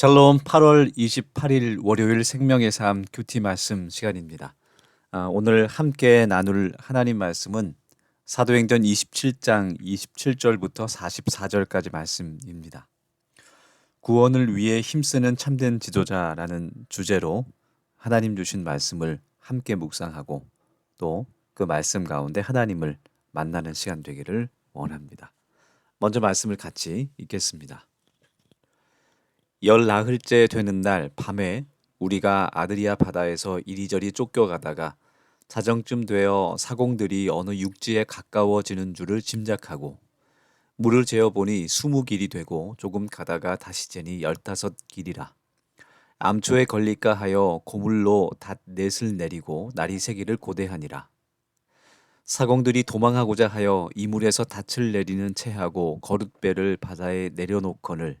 샬롬 8월 28일 월요일 생명의 삶 큐티 말씀 시간입니다. 아, 오늘 함께 나눌 하나님 말씀은 사도행전 27장 27절부터 44절까지 말씀입니다. 구원을 위해 힘쓰는 참된 지도자라는 주제로 하나님 주신 말씀을 함께 묵상하고 또 그 말씀 가운데 하나님을 만나는 시간 되기를 원합니다. 먼저 말씀을 같이 읽겠습니다. 열 나흘째 되는 날 밤에 우리가 아드리아 바다에서 이리저리 쫓겨가다가 자정쯤 되어 사공들이 어느 육지에 가까워지는 줄을 짐작하고 물을 재어 보니 스무 길이 되고 조금 가다가 다시 재니 열다섯 길이라. 암초에 걸릴까 하여 고물로 닷 넷을 내리고 날이 새기를 고대하니라. 사공들이 도망하고자 하여 이물에서 닻을 내리는 채하고 거룻배를 바다에 내려놓거늘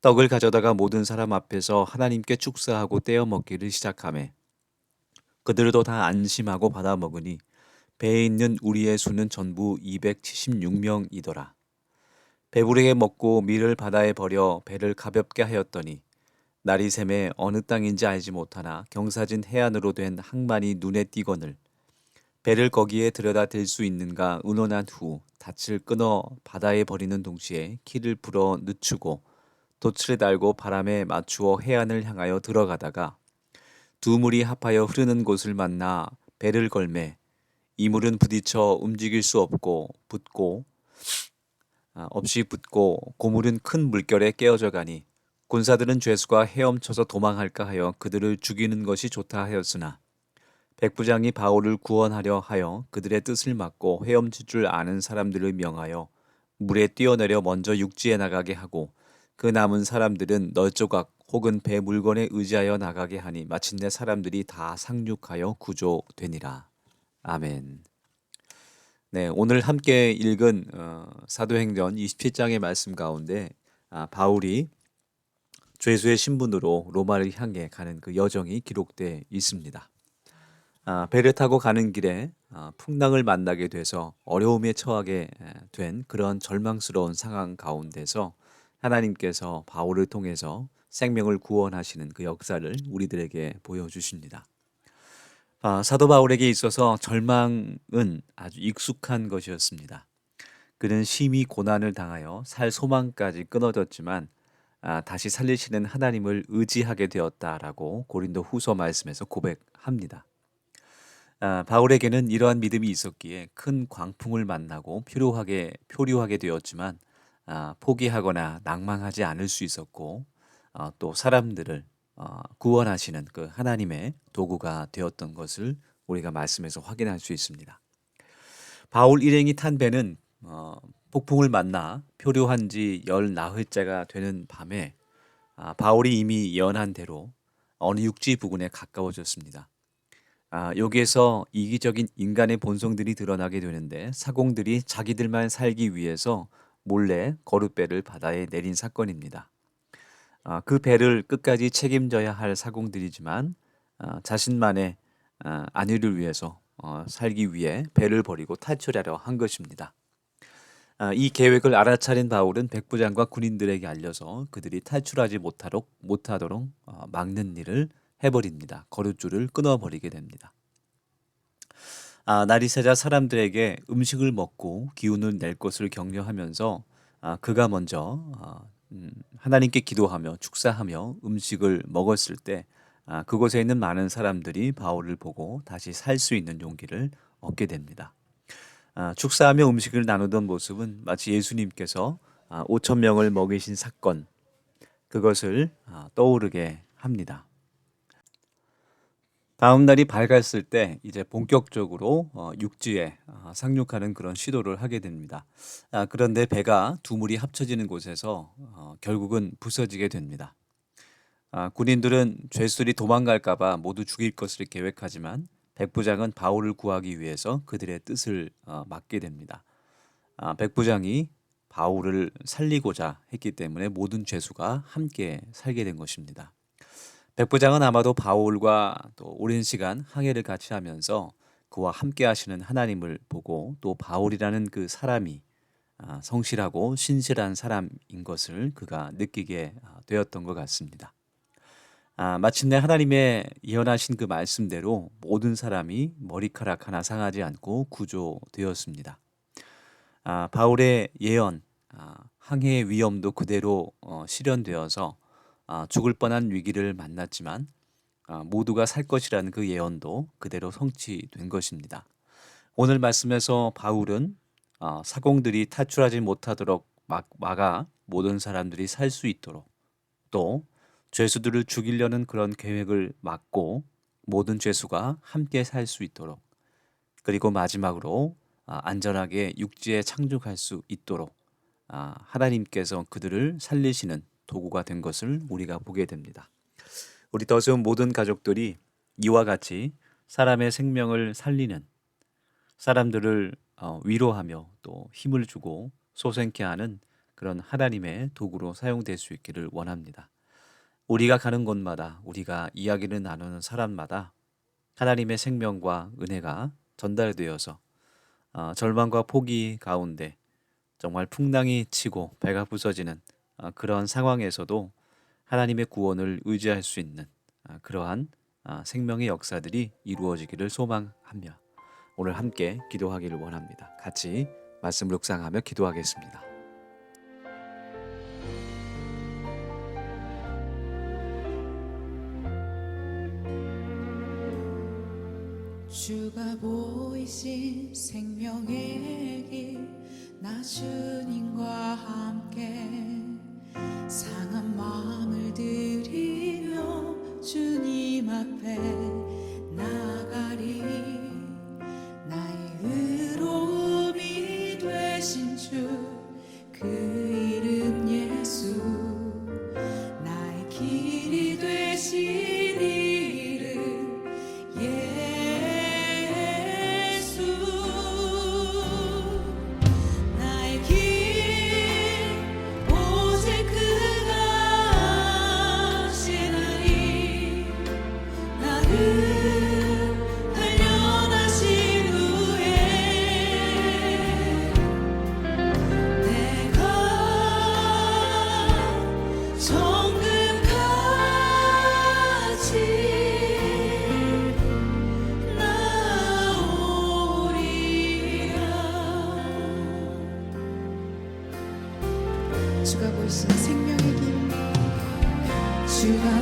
떡을 가져다가 모든 사람 앞에서 하나님께 축사하고 떼어 먹기를 시작하매 그들도 다 안심하고 받아 먹으니 배에 있는 우리의 수는 전부 276명이더라. 배부르게 먹고 밀을 바다에 버려 배를 가볍게 하였더니 날이 샘에 어느 땅인지 알지 못하나 경사진 해안으로 된 항만이 눈에 띄거늘 배를 거기에 들여다 댈 수 있는가 의논한 후 닻을 끊어 바다에 버리는 동시에 키를 불어 늦추고 돛을 달고 바람에 맞추어 해안을 향하여 들어가다가 두 물이 합하여 흐르는 곳을 만나 배를 걸매 이 물은 부딪혀 움직일 수 없고 붙고 아, 없이 붙고 고물은 큰 물결에 깨어져 가니 군사들은 죄수가 헤엄쳐서 도망할까 하여 그들을 죽이는 것이 좋다 하였으나 백부장이 바울을 구원하려 하여 그들의 뜻을 막고 헤엄칠 줄 아는 사람들을 명하여 물에 뛰어내려 먼저 육지에 나가게 하고 그 남은 사람들은 널조각 혹은 배 물건에 의지하여 나가게 하니 마침내 사람들이 다 상륙하여 구조되니라. 아멘. 네, 오늘 함께 읽은 어, 사도행전 27장의 말씀 가운데 아, 바울이 죄수의 신분으로 로마를 향해 가는 그 여정이 기록되어 있습니다. 아, 배를 타고 가는 길에 아, 풍랑을 만나게 돼서 어려움에 처하게 된 그런 절망스러운 상황 가운데서 하나님께서 바울을 통해서 생명을 구원하시는 그 역사를 우리들에게 보여주십니다. 아, 사도 바울에게 있어서 절망은 아주 익숙한 것이었습니다. 그는 심히 고난을 당하여 살 소망까지 끊어졌지만 아, 다시 살리시는 하나님을 의지하게 되었다라고 고린도 후서 말씀에서 고백합니다. 아, 바울에게는 이러한 믿음이 있었기에 큰 광풍을 만나고 표류하게 표류하게 되었지만 아, 포기하거나 낭망하지 않을 수 있었고 어, 또 사람들을 어, 구원하시는 그 하나님의 도구가 되었던 것을 우리가 말씀에서 확인할 수 있습니다. 바울 일행이 탄 배는 어, 폭풍을 만나 표류한 지 열 나흘째가 되는 밤에 아, 바울이 이미 예언한 대로 어느 육지 부근에 가까워졌습니다. 아, 여기에서 이기적인 인간의 본성들이 드러나게 되는데 사공들이 자기들만 살기 위해서 몰래 거룻배를 바다에 내린 사건입니다. 아, 그 배를 끝까지 책임져야 할 사공들이지만 아, 자신만의 아, 안위를 위해서 어, 살기 위해 배를 버리고 탈출하려 한 것입니다. 이 계획을 알아차린 바울은 백부장과 군인들에게 알려서 그들이 탈출하지 못하도록, 못하도록 어, 막는 일을 해버립니다. 거룻줄을 끊어버리게 됩니다. 아, 날이 새자 사람들에게 음식을 먹고 기운을 낼 것을 격려하면서 아, 그가 먼저 아, 음, 하나님께 기도하며 축사하며 음식을 먹었을 때 아, 그곳에 있는 많은 사람들이 바울을 보고 다시 살 수 있는 용기를 얻게 됩니다. 아, 축사하며 음식을 나누던 모습은 마치 예수님께서 아, 5천 명을 먹이신 사건 그것을 아, 떠오르게 합니다. 다음 날이 밝았을 때 이제 본격적으로 어, 육지에 어, 상륙하는 그런 시도를 하게 됩니다. 아, 그런데 배가 두 물이 합쳐지는 곳에서 어, 결국은 부서지게 됩니다. 아, 군인들은 죄수들이 도망갈까봐 모두 죽일 것을 계획하지만 백부장은 바울을 구하기 위해서 그들의 뜻을 어, 막게 됩니다. 아, 백부장이 바울을 살리고자 했기 때문에 모든 죄수가 함께 살게 된 것입니다. 백 부장은 아마도 바울과 또 오랜 시간 항해를 같이 하면서 그와 함께 하시는 하나님을 보고 또 바울이라는 그 사람이 아, 성실하고 신실한 사람인 것을 그가 느끼게 아, 되었던 것 같습니다. 아, 마침내 하나님의 예언하신 그 말씀대로 모든 사람이 머리카락 하나 상하지 않고 구조되었습니다. 아, 바울의 예언, 아, 항해의 위험도 그대로 어, 실현되어서 아, 죽을 뻔한 위기를 만났지만 아, 모두가 살 것이라는 그 예언도 그대로 성취된 것입니다. 오늘 말씀에서 바울은 어, 사공들이 탈출하지 못하도록 막, 막아 모든 사람들이 살 수 있도록 또 죄수들을 죽이려는 그런 계획을 막고 모든 죄수가 함께 살 수 있도록 그리고 마지막으로 아, 안전하게 육지에 착륙할 수 있도록 아, 하나님께서 그들을 살리시는 도구가 된 것을 우리가 보게 됩니다. 우리 더세운 모든 가족들이 이와 같이 사람의 생명을 살리는 사람들을 어, 위로하며 또 힘을 주고 소생케 하는 그런 하나님의 도구로 사용될 수 있기를 원합니다. 우리가 가는 곳마다 우리가 이야기를 나누는 사람마다 하나님의 생명과 은혜가 전달되어서 어, 절망과 포기 가운데 정말 풍랑이 치고 배가 부서지는 어, 그런 상황에서도 하나님의 구원을 의지할 수 있는 아, 그러한 아, 생명의 역사들이 이루어지기를 소망하며 오늘 함께 기도하기를 원합니다. 같이 말씀을 묵상하며 기도하겠습니다. 주가 보이신 생명의 길 나 주님과 함께 상한 마음을 들이며 주님 앞에 주가 보이신 생명의 길. 주가